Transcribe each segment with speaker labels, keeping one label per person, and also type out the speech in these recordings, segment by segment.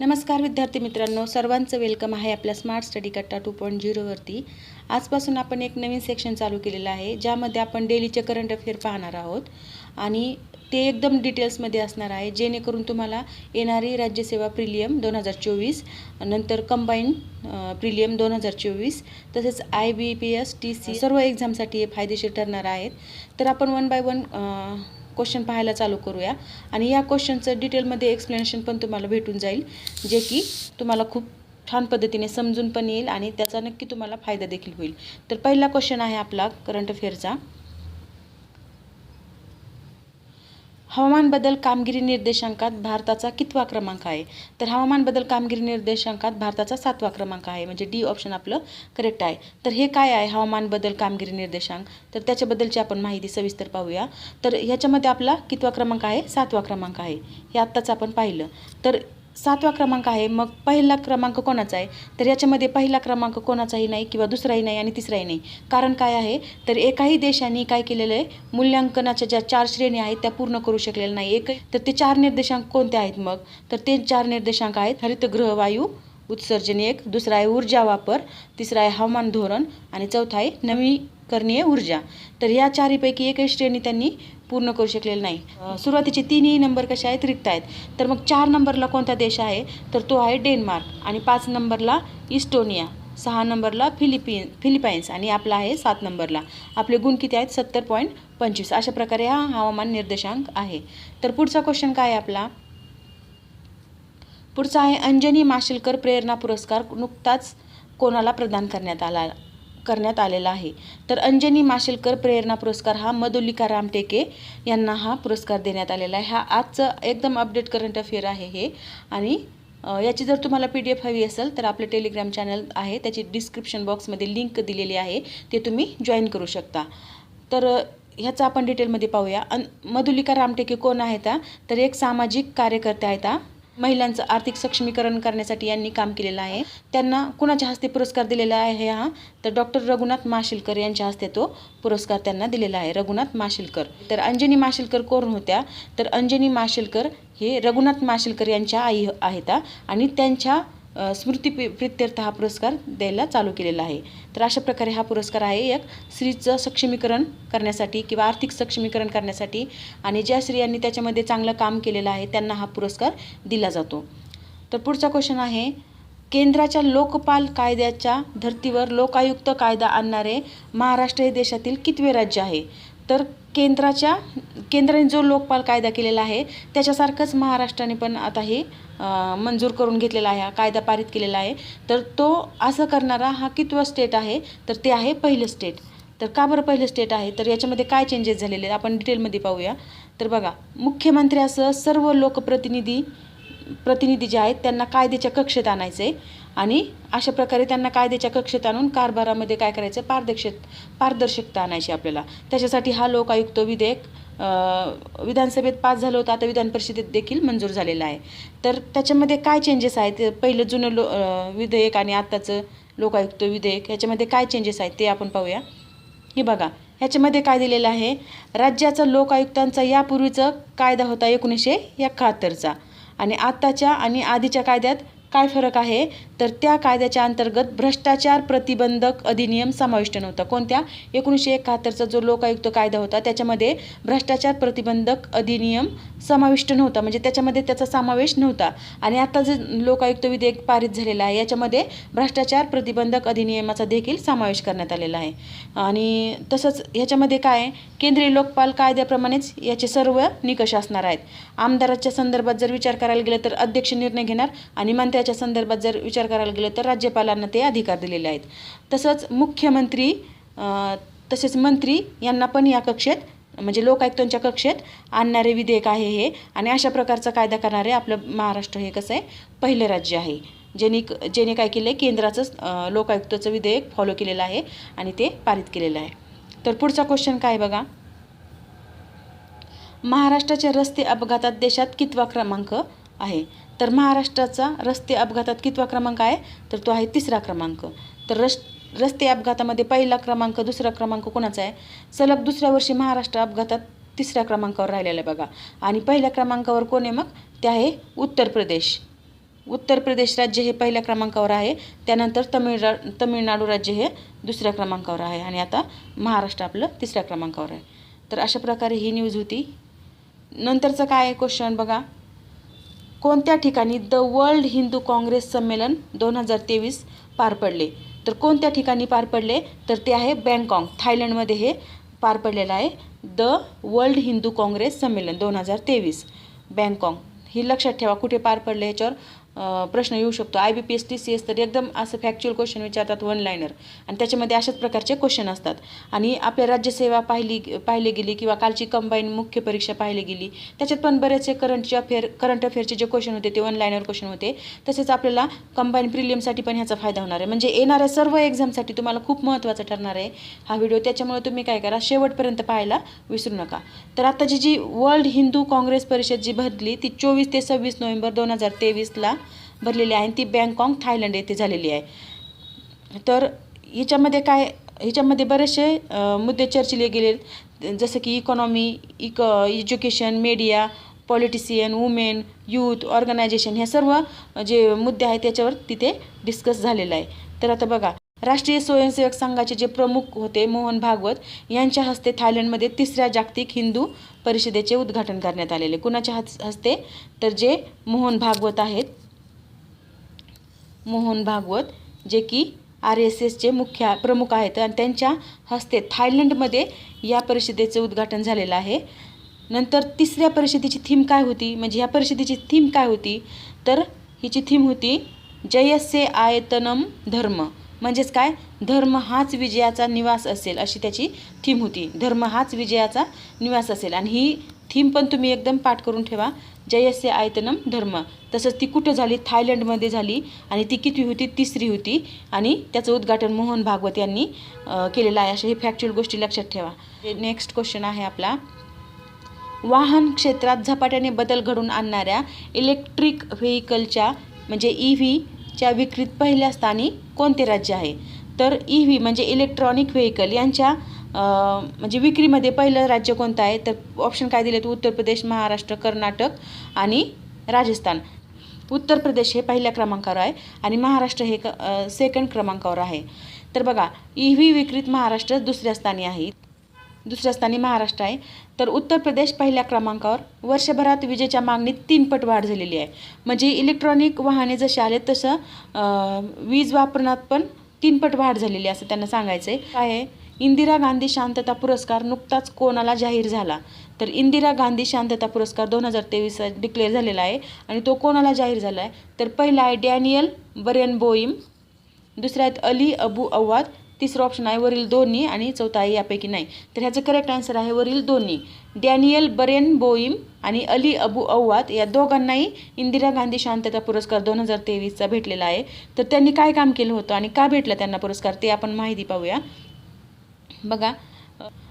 Speaker 1: नमस्कार विद्यार्थी मित्रांनो सर्वांचं वेलकम आहे आपल्या smart study Katta two point झिरोवरती आजपासून आपण एक नवीन सेक्शन चालू केलेलं आहे ज्यामध्ये आपण डेलीचे करंट अफेअर पाहणार आहोत. आणि ते एकदम डिटेल्समध्ये असणार आहे जेणेकरून तुम्हाला येणारी राज्यसेवा प्रिलियम दोन हजार चोवीस नंतर कंबाईन प्रिलियम दोन हजार चोवीस तसेच I B P S T C सर्व एक्झामसाठी हे फायदेशीर ठरणार आहेत. तर आपण वन बाय वन क्वेश्चन पाहायला चालू करूया. आणि या क्वेश्चनचं डिटेलमध्ये एक्सप्लेनेशन पण तुम्हाला भेटून जाईल जे की तुम्हाला खूप छान पद्धतीने समजून पण येईल आणि त्याचा नक्की तुम्हाला फायदा देखील होईल. तर पहिला क्वेश्चन आहे आपला करंट अफेअरचा हवामान बदल कामगिरी निर्देशांकात भारताचा कितवा क्रमांक आहे? तर हवामान बदल कामगिरी निर्देशांकात भारताचा सातवा क्रमांक आहे म्हणजे डी ऑप्शन आपलं करेक्ट आहे. तर हे काय आहे हवामान बदल कामगिरी निर्देशांक? तर त्याच्याबद्दलची आपण माहिती सविस्तर पाहूया. तर ह्याच्यामध्ये आपला कितवा क्रमांक आहे? सातवा क्रमांक आहे. हे आत्ताच आपण पाहिलं. तर सातवा क्रमांक आहे. मग पहिला क्रमांक कोणाचा आहे? तर याच्यामध्ये पहिला क्रमांक कोणाचाही नाही किंवा दुसराही नाही आणि तिसराही नाही. कारण काय आहे? तर एकाही देशाने काय केलेलं आहे? मूल्यांकनाच्या ज्या चार श्रेणी आहेत त्या पूर्ण करू शकलेल्या नाही. एक तर ते चार निर्देशांक कोणते आहेत मग? तर ते चार निर्देशांक आहेत. हरितगृह वायू उत्सर्जन एक. दुसरा आहे ऊर्जा वापर. तिसरा आहे हवामान धोरण. आणि चौथा आहे करणीय ऊर्जा. तर या चारीपैकी एकही श्रेणी त्यांनी पूर्ण करू शकलेलं नाही. सुरुवातीचे तीनही नंबर कसे आहेत रिक्त आहेत. तर मग चार नंबरला कोणता देश आहे? तर तो आहे डेन्मार्क आणि पाच नंबरला इस्टोनिया सहा नंबरला फिलिपिन फिलिपाईन्स आणि आपला आहे सात नंबरला. आपले गुण किती आहेत? सत्तर पॉईंट पंचवीस. अशा प्रकारे हा हवामान निर्देशांक आहे. तर पुढचा क्वेश्चन काय आहे आपला? पुढचा आहे अंजनी माशेलकर प्रेरणा पुरस्कार नुकताच कोणाला प्रदान करण्यात आला? करण्यात आलेला आहे. तर अंजनी माशेलकर प्रेरणा पुरस्कार हा मधुलिका रामटेके यांना हा पुरस्कार देण्यात आलेला आहे. हा आजचं एकदम अपडेट करंट अफेअर आहे हे. आणि याची जर तुम्हाला पी डी एफ हवी असेल तर आपलं टेलिग्राम चॅनल आहे. त्याची डिस्क्रिप्शन बॉक्समध्ये लिंक दिलेली आहे. ते तुम्ही जॉईन करू शकता. तर ह्याचं आपण डिटेलमध्ये पाहूया. अन मधुलिका रामटेके कोण आहेत तर एक सामाजिक कार्यकर्ते आहेत महिलांचं आर्थिक सक्षमीकरण करण्यासाठी यांनी काम केलेलं आहे. त्यांना कुणाच्या हस्ते पुरस्कार दिलेला आहे हा? तर डॉक्टर रघुनाथ माशिलकर यांच्या हस्ते तो पुरस्कार त्यांना दिलेला आहे. रघुनाथ माशिलकर. तर अंजनी माशिलकर कोण होत्या? तर अंजनी माशिलकर हे रघुनाथ माशिलकर यांच्या आई आहेत आणि त्यांच्या स्मृती प्रित्यर्थ हा पुरस्कार द्यायला चालू केलेला आहे. तर अशा प्रकारे हा पुरस्कार आहे एक स्त्रीचं सक्षमीकरण करण्यासाठी किंवा आर्थिक सक्षमीकरण करण्यासाठी आणि ज्या स्त्रियांनी त्याच्यामध्ये चांगलं काम केलेलं आहे त्यांना हा पुरस्कार दिला जातो. तर पुढचा क्वेश्चन आहे केंद्राच्या लोकपाल कायद्याच्या धर्तीवर लोकायुक्त कायदा आणणारे महाराष्ट्र हे देशातील कितवे राज्य आहे? तर केंद्राच्या केंद्राने जो लोकपाल कायदा केलेला आहे त्याच्यासारखंच महाराष्ट्राने पण आता हे मंजूर करून घेतलेला आहे हा कायदा पारित केलेला आहे. तर तो असं करणारा हा कितवा स्टेट आहे? तर ते आहे पहिलं स्टेट तर का बरं पहिलं स्टेट आहे? तर याच्यामध्ये काय चेंजेस झालेले आहेत? आपण डिटेलमध्ये पाहूया. तर बघा मुख्यमंत्र्यासह सर्व लोकप्रतिनिधी प्रतिनिधी जे आहेत त्यांना कायद्याच्या कक्षेत आणायचं आहे आणि अशा प्रकारे त्यांना कायद्याच्या कक्षेत आणून कारभारामध्ये काय करायचं? पारदर्शक पारदर्शकता आणायची आपल्याला. त्याच्यासाठी हा लोकायुक्त विधेयक विधानसभेत पास झालं होतं. आता विधान परिषदेत देखील मंजूर झालेलं आहे. तर त्याच्यामध्ये काय चेंजेस आहेत? ते पहिलं जुनं लो विधेयक आणि आत्ताचं लोकायुक्त विधेयक याच्यामध्ये काय चेंजेस आहेत ते आपण पाहूया. हे बघा ह्याच्यामध्ये काय दिलेलं आहे? राज्याचा लोकायुक्तांचा यापूर्वीचा कायदा होता एकोणीसशे एकाहत्तरचा. आणि आत्ताच्या आणि आधीच्या कायद्यात काय फरक आहे? तर त्या कायद्याच्या अंतर्गत भ्रष्टाचार प्रतिबंधक अधिनियम समाविष्ट नव्हता. कोणत्या? एकोणीसशे एकाहत्तरचा जो लोकायुक्त कायदा होता त्याच्यामध्ये भ्रष्टाचार प्रतिबंधक अधिनियम समाविष्ट नव्हता. म्हणजे त्याच्यामध्ये त्याचा समावेश नव्हता. आणि आता जे लोकायुक्त विधेयक पारित झालेलं आहे याच्यामध्ये भ्रष्टाचार प्रतिबंधक अधिनियमाचा देखील समावेश करण्यात आलेला आहे. आणि तसंच ह्याच्यामध्ये काय आहे? केंद्रीय लोकपाल कायद्याप्रमाणेच याचे सर्व निकष असणार आहेत. आमदाराच्या संदर्भात जर विचार करायला गेलं तर अध्यक्ष निर्णय घेणार आणि मंत्र्याच्या संदर्भात जर विचार करायला गेलं तर राज्यपालांना ते अधिकार दिलेले आहेत. तसंच मुख्यमंत्री तसेच मंत्री यांना पण या कक्षेत म्हणजे लोकायुक्तांच्या कक्षेत आणणारे विधेयक आहे हे. आणि अशा प्रकारचा कायदा करणारे आपलं महाराष्ट्र हे कसं आहे पहिलं राज्य आहे. ज्यांनी ज्याने काय केलं आहे केंद्राचंच लोकायुक्ताचं विधेयक फॉलो केलेलं आहे आणि ते पारित केलेलं आहे. तर पुढचा क्वेश्चन काय बघा? महाराष्ट्राच्या रस्ते अपघातात देशात कितवा क्रमांक आहे? तर महाराष्ट्राचा रस्ते अपघातात कितवा क्रमांक आहे? तर तो आहे तिसरा क्रमांक. तर रस् रस्ते अपघातामध्ये पहिला क्रमांक दुसरा क्रमांक कोणाचा आहे? सलग दुसऱ्या वर्षी महाराष्ट्र अपघातात तिसऱ्या क्रमांकावर राहिलेलं आहे बघा. आणि पहिल्या क्रमांकावर कोण आहे मग? ते आहे उत्तर प्रदेश. उत्तर प्रदेश राज्य हे पहिल्या क्रमांकावर आहे. त्यानंतर तमिळरा तमिळनाडू राज्य हे दुसऱ्या क्रमांकावर आहे. आणि आता महाराष्ट्र आपलं तिसऱ्या क्रमांकावर आहे. तर अशा प्रकारे ही न्यूज होती. नंतरचं काय आहे क्वेश्चन बघा? कोणत्या ठिकाणी द वर्ल्ड हिंदू काँग्रेस संमेलन दोन हजार तेवीस पार पडले? तर कोणत्या ठिकाणी पार पडले? तर ते आहे बँकॉक थायलंडमध्ये हे पार पडलेलं आहे. द वर्ल्ड हिंदू काँग्रेस संमेलन दोन हजार तेवीस. बँकॉक ही लक्षात ठेवा कुठे पार पडले याच्यावर? प्रश्न येऊ शकतो. I B P S T C S तर एकदम असं फॅक्च्युअल क्वेश्चन विचारतात वन लायनर आणि त्याच्यामध्ये अशाच प्रकारचे क्वेश्चन असतात. आणि आपल्या राज्यसेवा पाहिली पाहिली गेली किंवा कालची कंबाईन मुख्य परीक्षा पाहिली गेली त्याच्यात पण बरेचसे करंटचे अफेअर करंट अफेअरचे जे क्वेश्चन होते ते वन लायनर क्वेश्चन होते. तसेच आपल्याला कंबाईन प्रिलियमसाठी पण ह्याचा फायदा होणार आहे. म्हणजे येणाऱ्या सर्व एक्झामसाठी तुम्हाला खूप महत्त्वाचा ठरणार आहे हा व्हिडिओ त्याच्यामुळे तुम्ही काय करा शेवटपर्यंत पाहायला विसरू नका. तर आत्ताची जी वर्ल्ड हिंदू काँग्रेस परिषद जी भरली ती चोवीस ते सव्वीस नोव्हेंबर दोन हजार तेवीसला भरलेली आहे आणि ती बँकॉक थायलंड येथे झालेली आहे. तर हिच्यामध्ये काय ह्याच्यामध्ये बरेचसे मुद्दे चर्चिले गेले. जसं की इकॉनॉमी इक education media politician women youth organisation ह्या सर्व जे मुद्दे आहेत त्याच्यावर तिथे डिस्कस झालेलं आहे. तर आता बघा राष्ट्रीय स्वयंसेवक संघाचे जे प्रमुख होते मोहन भागवत यांच्या हस्ते थायलंडमध्ये तिसऱ्या जागतिक हिंदू परिषदेचे उद्घाटन करण्यात आलेले. कुणाच्या हस हस्ते? तर जे मोहन भागवत आहेत मोहन भागवत जे की आर एस एसचे मुख्य प्रमुख आहेत. आणि त्यांच्या हस्ते थायलंडमध्ये या परिषदेचं उद्घाटन झालेलं आहे. नंतर तिसऱ्या परिषदेची थीम काय होती? म्हणजे ह्या परिषदेची थीम काय होती? तर हिची थीम होती जयस्य आयतनम धर्म. म्हणजेच काय? धर्म हाच विजयाचा निवास असेल अशी त्याची थीम होती. धर्म हाच विजयाचा निवास असेल. आणि ही थीम पण तुम्ही एकदम पाठ करून ठेवा. जयस्य आयतनम धर्म. तसंच ती कुठं झाली? थायलंडमध्ये झाली आणि ती किती होती? तिसरी होती. आणि त्याचं उद्घाटन मोहन भागवत यांनी केलेलं आहे. अशा हे फॅक्च्युअल गोष्टी लक्षात ठेवा. नेक्स्ट क्वेश्चन आहे आपला. वाहन क्षेत्रात झपाट्याने बदल घडून आणणाऱ्या इलेक्ट्रिक व्हेकलच्या म्हणजे ई व्हीच्या विक्रीत पहिल्या स्थानी कोणते राज्य आहे? तर ई व्ही म्हणजे इलेक्ट्रॉनिक व्हेकल यांच्या म्हणजे विक्रीमध्ये पहिलं राज्य कोणतं आहे? तर ऑप्शन काय दिले तर उत्तर प्रदेश महाराष्ट्र कर्नाटक आणि राजस्थान. उत्तर प्रदेश हे पहिल्या क्रमांकावर आहे आणि महाराष्ट्र हे क सेकंड क्रमांकावर आहे. तर बघा ई व्ही विक्रीत महाराष्ट्र दुसऱ्या स्थानी आहे. दुसऱ्या स्थानी महाराष्ट्र आहे. तर उत्तर प्रदेश पहिल्या क्रमांकावर वर्षभरात विजेच्या मागणीत तीनपट वाढ झालेली आहे. म्हणजे इलेक्ट्रॉनिक वाहने जसे आले तसं वीज वापरण्यात पण तीनपट वाढ झालेली असं त्यांना सांगायचं आहे काय आहे? इंदिरा गांधी शांतता पुरस्कार नुकताच कोणाला जाहीर झाला? तर इंदिरा गांधी शांतता पुरस्कार दोन हजार तेवीस डिक्लेअर झालेला आहे आणि तो कोणाला जाहीर झाला आहे? तर पहिला आहे डॅनियल बरेन बोईम दुसरा आहेत अली अबू अव्वाद तिसरं ऑप्शन आहे वरील दोन्ही आणि चौथा आहे यापैकी नाही. तर ह्याचं करेक्ट आन्सर आहे वरील दोन्ही. डॅनियल बरेन बोईम आणि अली अबू अव्वाद या दोघांनाही इंदिरा गांधी शांतता पुरस्कार दोन हजार तेवीसचा भेटलेला आहे. तर त्यांनी काय काम केलं होतं आणि का भेटला त्यांना पुरस्कार ते आपण माहिती पाहूया. बघा.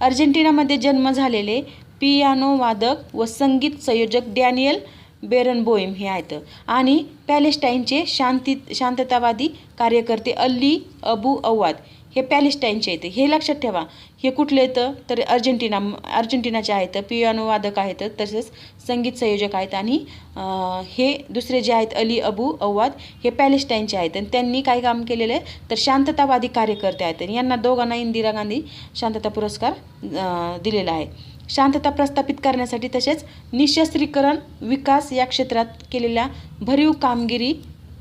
Speaker 1: अर्जेंटिनामध्ये जन्म झालेले पियानो वादक व संगीत संयोजक डॅनियल बेरनबोईम हे आहेत. आणि पॅलेस्टाईनचे शांती शांततावादी कार्यकर्ते अल्ली अबू अवाद हे पॅलेस्टाईनचे आहेत. हे लक्षात ठेवा. हे कुठले येतं तर अर्जेंटिना अर्जेंटिनाचे आहेत. पियानो वादक आहेत. तसेच संगीत संयोजक आहेत. आणि हे दुसरे जे आहेत अली अबू अव्वाद हे पॅलेस्टाईनचे आहेत. आणि त्यांनी काय काम केलेलं आहे. तर शांततावादी कार्यकर्ते आहेत. आणि यांना दोघांना इंदिरा गांधी शांतता पुरस्कार दिलेला आहे. शांतता प्रस्थापित करण्यासाठी तसेच निशस्त्रीकरण विकास या क्षेत्रात केलेल्या भरीव कामगिरी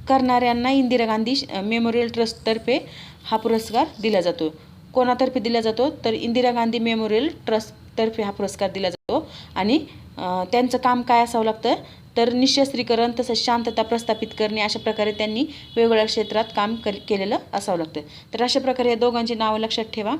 Speaker 1: करणाऱ्यांना इंदिरा गांधी मेमोरियल ट्रस्टतर्फे हा पुरस्कार दिला जातो. कोणातर्फे दिला जातो? तर इंदिरा गांधी मेमोरियल ट्रस्टतर्फे हा पुरस्कार दिला जातो. आणि त्यांचं काम काय असावं लागतं? तर निशस्त्रीकरण तसंच शांतता प्रस्थापित करणे अशा प्रकारे त्यांनी वेगवेगळ्या क्षेत्रात काम कर केलेलं असावं लागतं. तर अशा प्रकारे या दोघांची नावं लक्षात ठेवा.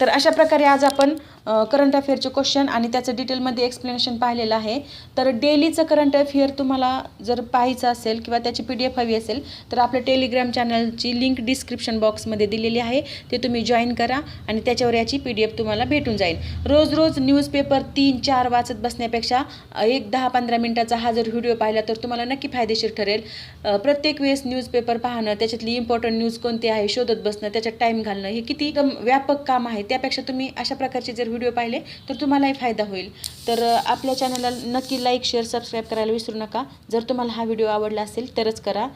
Speaker 1: तर अशा प्रकारे आज आपण करंट अफेअरचे क्वेश्चन आणि त्याचं डिटेलमध्ये एक्सप्लेनेशन पाहिलेलं आहे. तर डेलीचं करंट अफेअर तुम्हाला जर पाहायचं असेल किंवा त्याची पी डी एफ हवी असेल तर आपल्या टेलिग्राम चॅनलची लिंक डिस्क्रिप्शन बॉक्समध्ये दिलेली आहे. ते तुम्ही जॉईन करा आणि त्याच्यावर याची पी डी एफ तुम्हाला भेटून जाईल. रोज रोज न्यूजपेपर तीन चार वाचत बसण्यापेक्षा एक दहा पंधरा मिनटाचा हा जर व्हिडिओ पाहिला तर तुम्हाला नक्की फायदेशीर ठरेल. प्रत्येक वेळेस न्यूजपेपर पाहणं त्याच्यातली इम्पॉर्टंट न्यूज कोणती आहे शोधत बसणं त्याच्यात टाईम घालणं हे किती व्यापक काम आहे त्यापेक्षा तुम्ही अशा प्रकारचे जर व्हिडिओ पाहिले तर तुम्हालाही फायदा होईल. तर आपल्या चॅनलला नक्की लाईक शेअर सबस्क्राईब करायला विसरू नका. जर तुम्हाला हा व्हिडिओ आवडला असेल तरच करा.